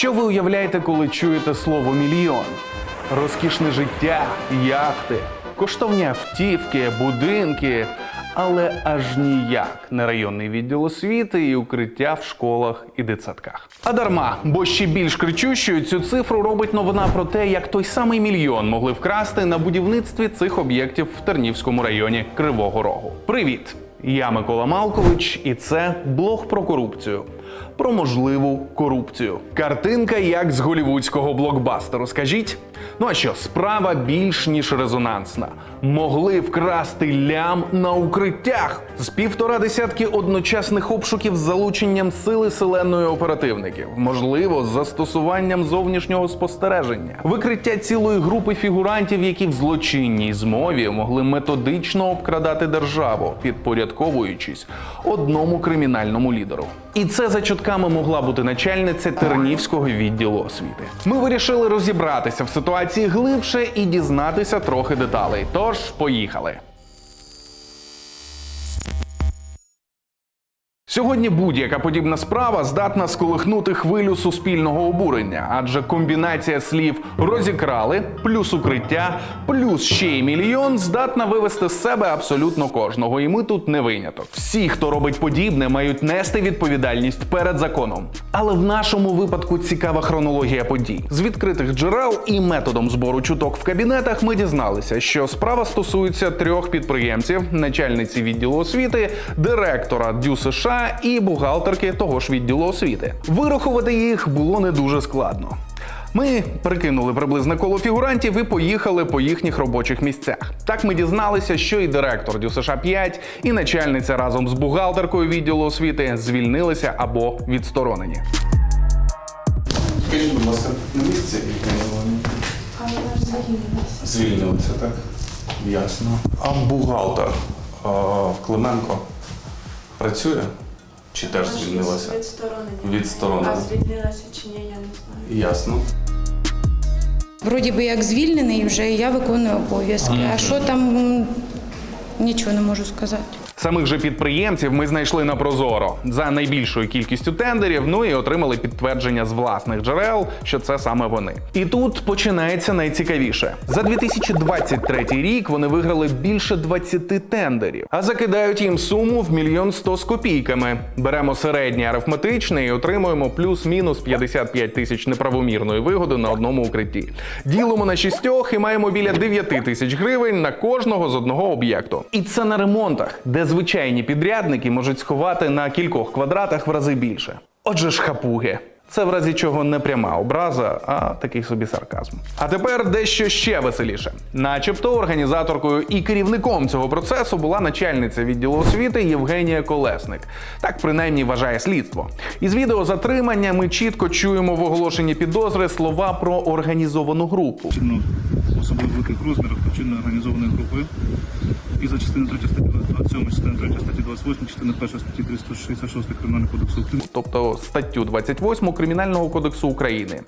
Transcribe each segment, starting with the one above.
Що ви уявляєте, коли чуєте слово мільйон? Розкішне життя, яхти, коштовні автівки, будинки, але аж ніяк не районний відділ освіти і укриття в школах і дитсадках. А дарма, бо ще більш кричущою цю цифру робить новина про те, як той самий мільйон могли вкрасти на будівництві цих об'єктів в Тернівському районі Кривого Рогу. Привіт! Я Микола Малкович, і це блог про корупцію. Про можливу корупцію. Картинка як з голівудського блокбастеру. Скажіть? Ну а що, справа більш ніж резонансна. Могли вкрасти лям на укриттях з півтора десятки одночасних обшуків з залученням сили селеної оперативників, можливо, з застосуванням зовнішнього спостереження, викриття цілої групи фігурантів, які в злочинній змові могли методично обкрадати державу, підпорядковуючись одному кримінальному лідеру. І це за чутками могла бути начальниця Тернівського відділу освіти. Ми вирішили розібратися в ситуації глибше і дізнатися трохи деталей. Тож поїхали. Сьогодні будь-яка подібна справа здатна сколихнути хвилю суспільного обурення, адже комбінація слів розікрали, плюс укриття, плюс ще й мільйон здатна вивести з себе абсолютно кожного. І ми тут не виняток. Всі, хто робить подібне, мають нести відповідальність перед законом. Але в нашому випадку цікава хронологія подій. З відкритих джерел і методом збору чуток в кабінетах ми дізналися, що справа стосується трьох підприємців: начальниці відділу освіти, директора ДЮ США і бухгалтерки того ж відділу освіти. Вирахувати їх було не дуже складно. Ми прикинули приблизне коло фігурантів і поїхали по їхніх робочих місцях. Так ми дізналися, що і директор ДЮСШ 5, і начальниця разом з бухгалтеркою відділу освіти звільнилися або відсторонені. Скажіть, будь ласка, на місці звільнилася. Звільнилися, так? Ясно. А бухгалтер а, Клименко працює? Чи теж звільнилася? Відсторонення. Відсторонена. А звільнилася чи ні, я не знаю. Ясно. Вроді би як звільнений, вже я виконую обов'язки. А що там нічого не можу сказати. Самих же підприємців ми знайшли на Прозоро за найбільшою кількістю тендерів. Ну і отримали підтвердження з власних джерел, що це саме вони. І тут починається найцікавіше. За 2023 рік вони виграли більше 20 тендерів, а закидають їм суму в мільйон сто з копійками. Беремо середнє арифметичне і отримуємо плюс-мінус 55 тисяч неправомірної вигоди на одному укритті. Ділимо на шістьох і маємо біля 9 тисяч гривень на кожного з одного об'єкту. І це на ремонтах, де звичайні підрядники можуть сховати на кількох квадратах в рази більше. Отже ж, хапуги. Це в разі чого не пряма образа, а такий собі сарказм. А тепер дещо ще веселіше. Начебто організаторкою і керівником цього процесу була начальниця відділу освіти Євгенія Колесник. Так принаймні вважає слідство. Із відео затримання ми чітко чуємо в оголошенні підозри слова про організовану групу. особливо великих розмірах вчинення організованої групи. І за частини 3 статті 27, частини 3 статті 28, частини 1 статті 366 Кримінального кодексу України. тобто статтю 28 Кримінального кодексу України,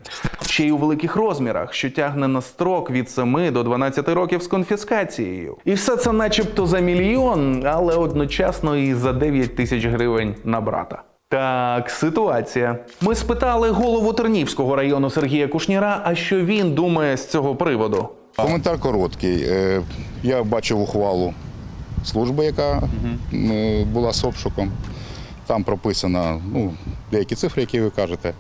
ще й у великих розмірах, що тягне на строк від 7 до 12 років з конфіскацією. І все це, начебто, за мільйон, але одночасно і за 9 тисяч гривень на брата. Так, ситуація. Ми спитали голову Тернівського району Сергія Кушніра, а що він думає з цього приводу. Коментар короткий. Е, Я бачив ухвалу служби, яка е, була з обшуком. Там прописано ну, деякі цифри, які ви кажете.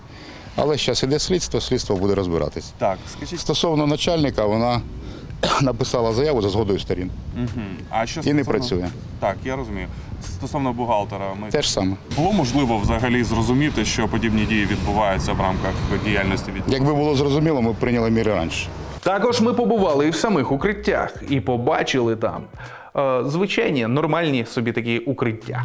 Але зараз іде слідство, слідство буде розбиратись. Так, скажіть, Стосовно начальника, вона написала заяву за згодою сторін а що і не стосовно- працює. Так, я розумію. Стосовно бухгалтера, ми Те ж саме. було можливо взагалі зрозуміти, що подібні дії відбуваються в рамках діяльності від Якби було зрозуміло, ми б прийняли міри раніше. Також ми побували і в самих укриттях, і побачили там е, звичайні нормальні собі такі укриття.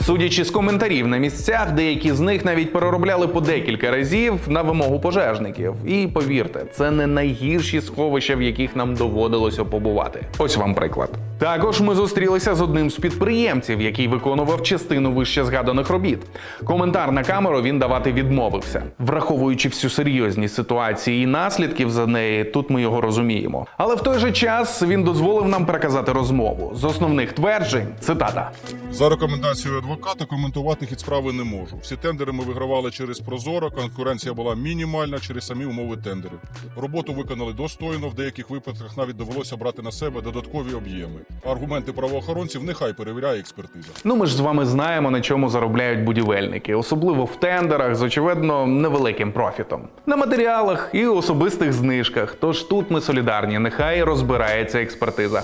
Судячи з коментарів на місцях, деякі з них навіть переробляли по декілька разів на вимогу пожежників. І повірте, це не найгірші сховища, в яких нам доводилося побувати. Ось вам приклад. Також ми зустрілися з одним з підприємців, який виконував частину вище згаданих робіт. Коментар на камеру він давати відмовився. Враховуючи всю серйозність ситуації і наслідків за неї, тут ми його розуміємо. Але в той же час він дозволив нам переказати розмову з основних тверджень. Цитата. За рекомендацією адвоката коментувати хід справи не можу. Всі тендери ми вигравали через Прозоро, конкуренція була мінімальна через самі умови тендерів. Роботу виконали достойно, в деяких випадках навіть довелося брати на себе додаткові об'єми. Аргументи правоохоронців нехай перевіряє експертиза. Ну, ми ж з вами знаємо, на чому заробляють будівельники, особливо в тендерах з очевидно невеликим профітом. На матеріалах і особистих знижках. Тож тут ми солідарні, нехай розбирається експертиза.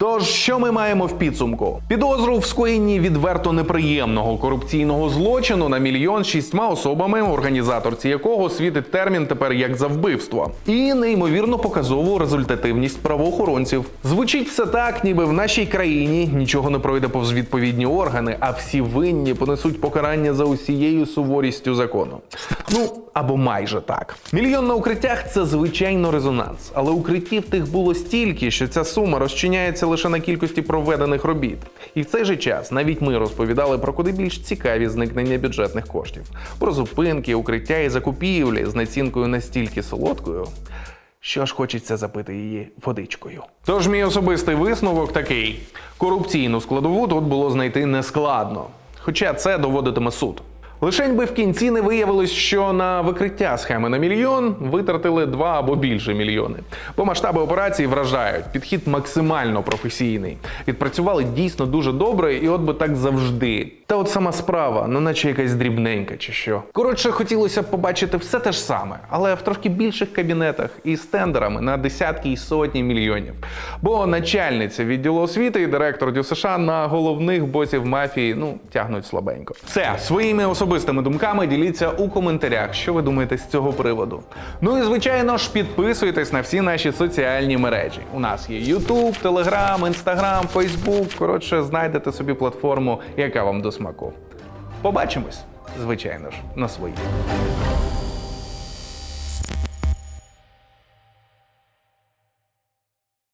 Тож, що ми маємо в підсумку? Підозру в скоєнні відверто неприємного корупційного злочину на мільйон шістьма особами, організаторці якого світить термін тепер як за вбивство, і неймовірно показову результативність правоохоронців. Звучить все так, ніби в нашій країні нічого не пройде повз відповідні органи, а всі винні понесуть покарання за усією суворістю закону. Ну або майже так. Мільйон на укриттях це звичайно резонанс, але укриттів тих було стільки, що ця сума розчиняється лише на кількості проведених робіт. І в цей же час навіть ми розповідали про куди більш цікаві зникнення бюджетних коштів, про зупинки, укриття і закупівлі з націнкою настільки солодкою. Що ж хочеться запити її водичкою. Тож мій особистий висновок такий: корупційну складову тут було знайти нескладно. Хоча це доводитиме суд. Лишень би в кінці не виявилось, що на викриття схеми на мільйон витратили два або більше мільйони. Бо масштаби операції вражають. Підхід максимально професійний. Відпрацювали дійсно дуже добре, і от би так завжди. Та от сама справа, ну наче якась дрібненька чи що. Коротше, хотілося б побачити все те ж саме, але в трошки більших кабінетах і з тендерами на десятки і сотні мільйонів. Бо начальниця відділу освіти і директор ДЮСШ на головних босів мафії ну тягнуть слабенько. Все своїми особистими думками діліться у коментарях, що ви думаєте з цього приводу. Ну і звичайно ж підписуйтесь на всі наші соціальні мережі. У нас є YouTube, Telegram, Instagram, Facebook. Коротше, знайдете собі платформу, яка вам до смаку. Побачимось, звичайно ж, на своїй.